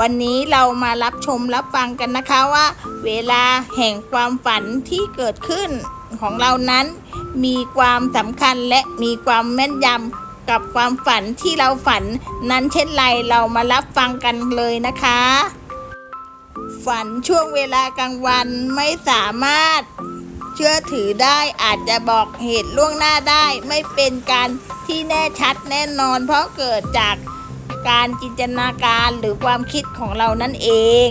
วันนี้เรามารับชมรับฟังกันนะคะว่า เวลาแห่งความฝันที่เกิดขึ้นของเรานั้น มีความสำคัญและมีความแม่นยำกับความฝันที่เราฝัน นั้นเช่นไรเรามารับฟังกันเลยนะคะ ฝันช่วงเวลากลางวันไม่สามารถเชื่อถือได้อาจจะบอกเหตุล่วงหน้าได้ ไม่เป็นการที่แน่ชัดแน่นอนเพราะเกิดจาก การจินตนาการหรือความคิดของเรานั่นเอง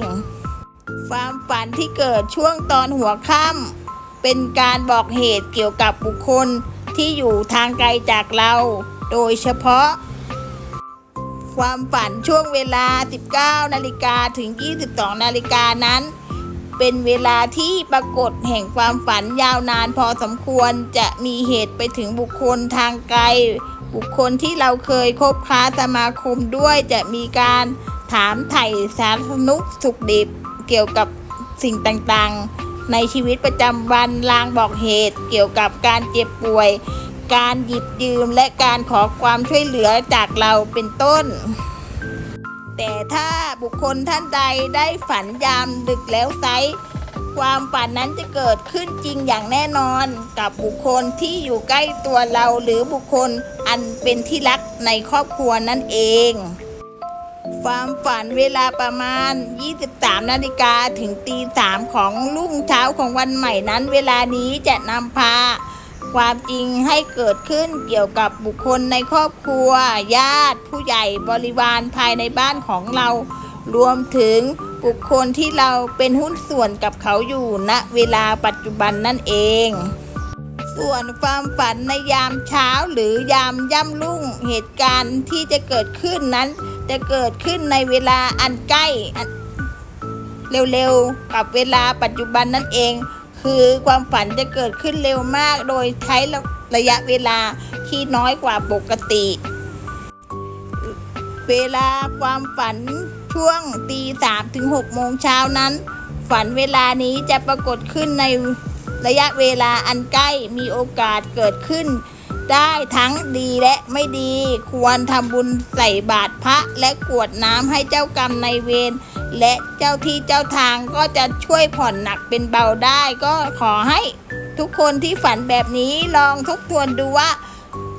ความฝันที่เกิดช่วงตอนหัวค่ำเป็นการบอกเหตุเกี่ยวกับบุคคลที่อยู่ทางไกลจากเรา โดยเฉพาะ ความฝันช่วงเวลา 19 นาฬิกาถึง 22 นาฬิกานั้น เป็นเวลาที่ปรากฏแห่งความฝันยาวนานพอสมควรจะมีเหตุไปถึงบุคคลทางไกล บุคคลที่เราเคยคบค้าสมาคมด้วยจะมีการถามไถ่สารนุกสุขดิบเกี่ยวกับสิ่งต่างๆ ในชีวิตประจำวันลางบอกเหตุ เกี่ยวกับการเจ็บป่วย การหยิบยืมและการขอความช่วยเหลือจากเราเป็นต้น แต่ถ้าบุคคลท่านใดได้ฝันยามดึกแล้วไซ ความฝันนั้นจะเกิดขึ้นจริงอย่างแน่นอนกับบุคคลที่อยู่ใกล้ตัวเราหรือบุคคลอันเป็นที่รักในครอบครัวนั่นเอง ความฝันเวลาประมาณ 23 นาฬิกาถึงตีสามของรุ่งเช้าของวันใหม่นั้น เวลานี้จะนำพาความจริงให้เกิดขึ้นเกี่ยวกับบุคคลในครอบครัว ญาติผู้ใหญ่บริวารภายในบ้านของเรา รวมถึง บุคคลที่เราเป็นหุ้นส่วนกับเขาอยู่ณเวลาปัจจุบันนั่นเอง ส่วนความฝันในยามเช้าหรือยามย่ำรุ่งเหตุการณ์ที่จะเกิดขึ้นนั้น จะเกิดขึ้นในเวลาอันใกล้เร็วๆ กับเวลาปัจจุบันนั่นเอง คือความฝันจะเกิดขึ้นเร็วมาก โดยใช้ระยะเวลาที่น้อยกว่าปกติ เวลาความฝัน ช่วงตีสามถึงหกโมงเช้านั้น ฝันเวลานี้จะปรากฏขึ้นในระยะเวลาอันใกล้มีโอกาสเกิดขึ้น ได้ทั้งดีและไม่ดี ควรทำบุญใส่บาตรพระและกวดน้ำให้เจ้ากรรมในเวรและเจ้าที่เจ้าทางก็จะช่วยผ่อนหนักเป็นเบาได้ก็ขอให้ทุกคนที่ฝันแบบนี้ลองทบทวนดูว่า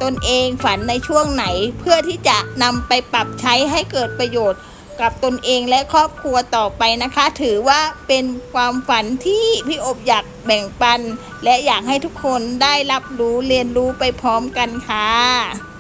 ตนเองฝันในช่วงไหนเพื่อที่จะนำไปปรับใช้ให้เกิดประโยชน์ กับตนเองและครอบครัวต่อไปนะคะ ถือว่าเป็นความฝันที่พี่อบอยากแบ่งปัน และอยากให้ทุกคนได้รับรู้เรียนรู้ไปพร้อมกันค่ะ